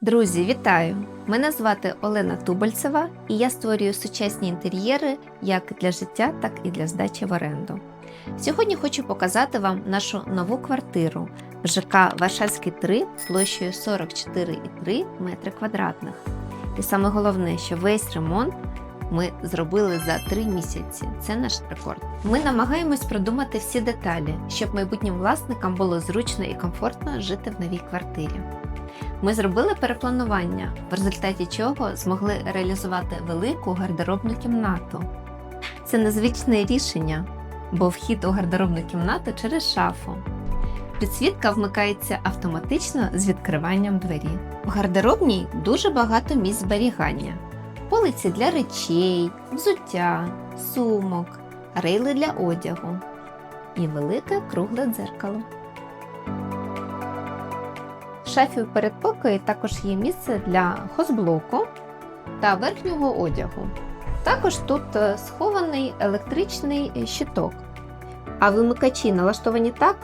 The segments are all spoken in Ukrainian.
Друзі, вітаю! Мене звати Олена Тубальцева і я створюю сучасні інтер'єри як для життя, так і для здачі в оренду. Сьогодні хочу показати вам нашу нову квартиру в ЖК Варшавський 3 площею 44,3 метри квадратних. І саме головне, що весь ремонт ми зробили за 3 місяці. Це наш рекорд. Ми намагаємось продумати всі деталі, щоб майбутнім власникам було зручно і комфортно жити в новій квартирі. Ми зробили перепланування, в результаті чого змогли реалізувати велику гардеробну кімнату. Це незвичне рішення, бо вхід у гардеробну кімнату через шафу. Підсвітка вмикається автоматично з відкриванням двері. В гардеробній дуже багато місць зберігання: полиці для речей, взуття, сумок, рейли для одягу і велике кругле дзеркало. В шафі у передпокої також є місце для хозблоку та верхнього одягу. Також тут е, схований електричний щиток, а вимикачі налаштовані так,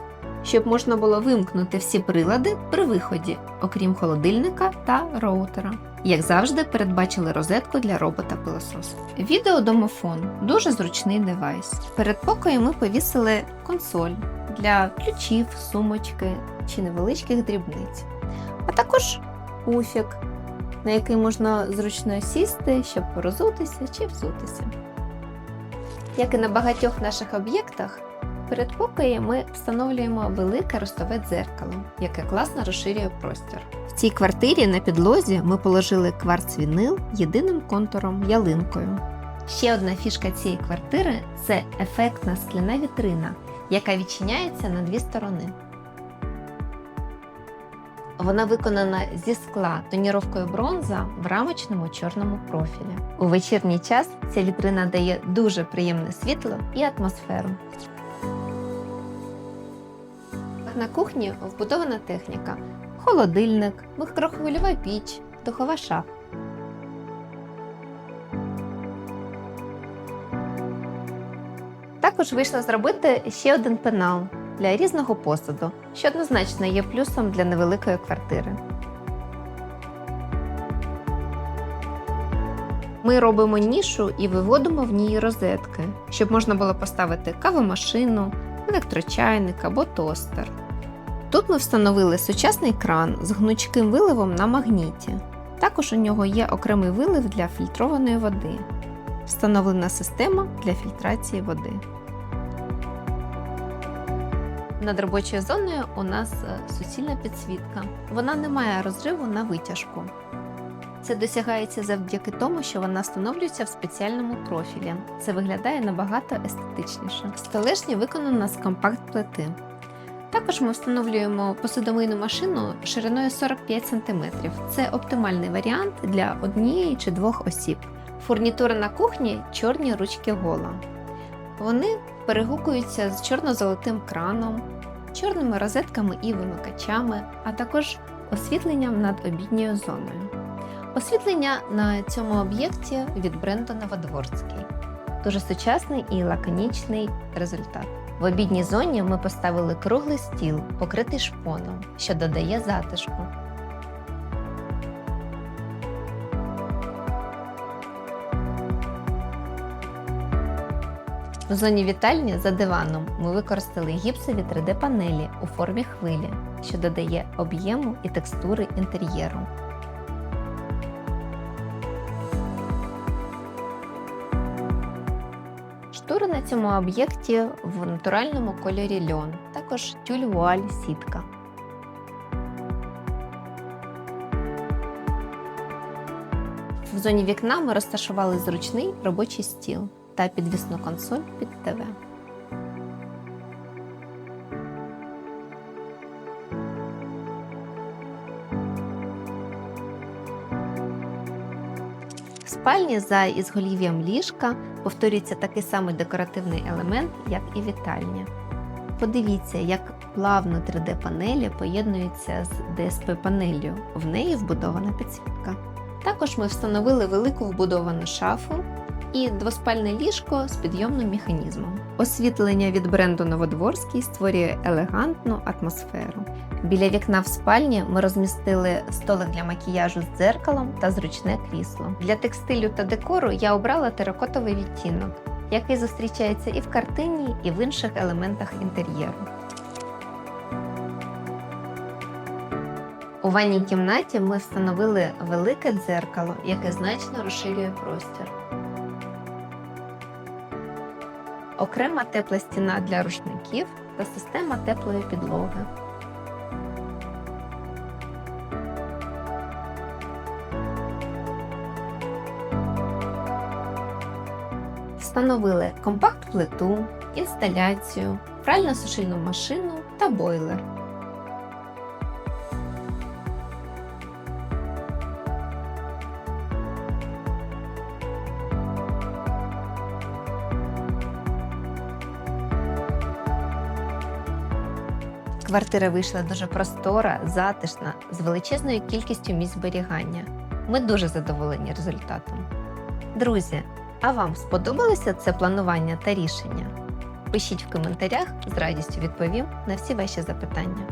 щоб можна було вимкнути всі прилади при виході, окрім холодильника та роутера. Як завжди, передбачили розетку для робота-пилососу. Відеодомофон дуже зручний девайс. Перед покоєм ми повісили консоль для ключів, сумочки чи невеличких дрібниць, а також пуфік, на який можна зручно сісти, щоб розутися чи взутися. Як і на багатьох наших об'єктах, перед покоєм ми встановлюємо велике ростове дзеркало, яке класно розширює простір. В цій квартирі на підлозі ми положили кварц-вінил єдиним контуром ялинкою. Ще одна фішка цієї квартири це ефектна скляна вітрина, яка відчиняється на дві сторони. Вона виконана зі скла тоніровкою бронза в рамочному чорному профілі. У вечірній час ця вітрина дає дуже приємне світло і атмосферу. На кухні вбудована техніка: холодильник, микрохвильова піч, духова шафа. Також вийшло зробити ще один пенал для різного посуду, що однозначно є плюсом для невеликої квартири. Ми робимо нішу і виводимо в ній розетки, щоб можна було поставити кавомашину, електрочайник або тостер. Тут ми встановили сучасний кран з гнучким виливом на магніті. Також у нього є окремий вилив для фільтрованої води. Встановлена система для фільтрації води. Над робочою зоною у нас е, суцільна підсвітка. Вона не має розриву на витяжку. Це досягається завдяки тому, що вона встановлюється в спеціальному профілі. Це виглядає набагато естетичніше. Столешня виконана з компакт-плити. Також ми встановлюємо посудомийну машину шириною 45 см. Це оптимальний варіант для однієї чи двох осіб. Фурнітура на кухні чорні ручки гола. Вони перегукуються з чорно-золотим краном, чорними розетками і вимикачами, а також освітленням над обідньою зоною. Освітлення на цьому об'єкті від бренду Новодворський. Дуже сучасний і лаконічний результат. В обідній зоні ми поставили круглий стіл, покритий шпоном, що додає затишку. В зоні вітальні за диваном ми використали гіпсові 3D-панелі у формі хвилі, що додає об'єму і текстури інтер'єру. Штури на цьому об'єкті в натуральному кольорі льон, також тюль вуаль сітка. В зоні вікна ми розташували зручний робочий стіл та підвісну консоль під ТВ. Спальні за ізголів'ям ліжка повторюється такий самий декоративний елемент, як і вітальня. Подивіться, як плавно 3D-панелі поєднуються з DSP-панеллю. В неї вбудована підсвітка. Також ми встановили велику вбудовану шафу і двоспальне ліжко з підйомним механізмом. Освітлення від бренду Новодворський створює елегантну атмосферу. Біля вікна в спальні ми розмістили столик для макіяжу з дзеркалом та зручне крісло. Для текстилю та декору я обрала теракотовий відтінок, який зустрічається і в картині, і в інших елементах інтер'єру. У ванній кімнаті ми встановили велике дзеркало, яке значно розширює простір. Окрема тепла стіна для рушників та система теплої підлоги. Встановили компакт-плиту, інсталяцію, прально-сушильну машину та бойлер. Квартира вийшла дуже простора, затишна, з величезною кількістю місць зберігання. Ми дуже задоволені результатом. Друзі, а вам сподобалося це планування та рішення? Пишіть в коментарях, з радістю відповім на всі ваші запитання.